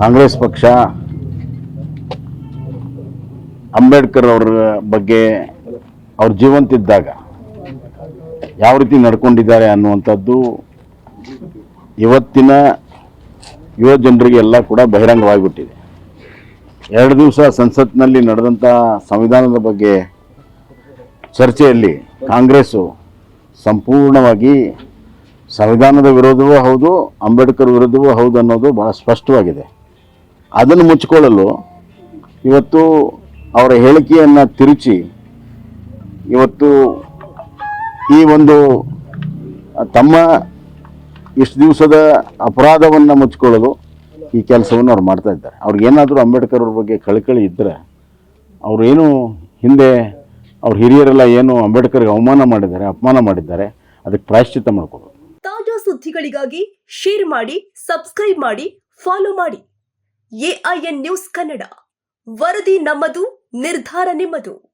ಕಾಂಗ್ರೆಸ್ ಪಕ್ಷ ಅಂಬೇಡ್ಕರ್ ಅವರ ಬಗ್ಗೆ ಅವ್ರ ಜೀವಂತಿದ್ದಾಗ ಯಾವ ರೀತಿ ನಡ್ಕೊಂಡಿದ್ದಾರೆ ಅನ್ನುವಂಥದ್ದು ಇವತ್ತಿನ ಯುವ ಜನರಿಗೆ ಎಲ್ಲ ಕೂಡ ಬಹಿರಂಗವಾಗಿಬಿಟ್ಟಿದೆ. ಎರಡು ದಿವಸ ಸಂಸತ್ನಲ್ಲಿ ನಡೆದಂಥ ಸಂವಿಧಾನದ ಬಗ್ಗೆ ಚರ್ಚೆಯಲ್ಲಿ ಕಾಂಗ್ರೆಸ್ಸು ಸಂಪೂರ್ಣವಾಗಿ ಸಂವಿಧಾನದ ವಿರೋಧವೂ ಹೌದು, ಅಂಬೇಡ್ಕರ್ ವಿರೋಧವೂ ಹೌದು ಅನ್ನೋದು ಭಾಳ ಸ್ಪಷ್ಟವಾಗಿದೆ. ಅದನ್ನು ಮುಚ್ಚಿಕೊಳ್ಳಲು ಇವತ್ತು ಅವರ ಹೇಳಿಕೆಯನ್ನು ತಿರುಚಿ ಇವತ್ತು ಈ ಒಂದು ತಮ್ಮ ಇಷ್ಟು ದಿವಸದ ಅಪರಾಧವನ್ನು ಮುಚ್ಚಿಕೊಳ್ಳಲು ಈ ಕೆಲಸವನ್ನು ಅವ್ರು ಮಾಡ್ತಾ ಇದ್ದಾರೆ. ಅವ್ರಿಗೇನಾದರೂ ಅಂಬೇಡ್ಕರ್ ಅವ್ರ ಬಗ್ಗೆ ಕಳಕಳಿ ಇದ್ದರೆ ಏನು ಹಿಂದೆ ಅವ್ರ ಹಿರಿಯರೆಲ್ಲ ಏನು ಅಂಬೇಡ್ಕರ್ಗೆ ಅವಮಾನ ಮಾಡಿದ್ದಾರೆ, ಅಪಮಾನ ಮಾಡಿದ್ದಾರೆ, ಅದಕ್ಕೆ ಪ್ರಾಯಶ್ಚಿತ್ತ ಮಾಡ್ಕೋಬೇಕು ತಾಜಾ ಸುದ್ದಿಗಳಿಗಾಗಿ ಶೇರ್ ಮಾಡಿ ಸಬ್ಸ್ಕ್ರೈಬ್ ಮಾಡಿ ಫಾಲೋ ಮಾಡಿ. ಎಐಎನ್ ನ್ಯೂಸ್ ಕನ್ನಡ ವರದಿ ನಮ್ಮದು ನಿರ್ಧಾರ ನಿಮ್ಮದು.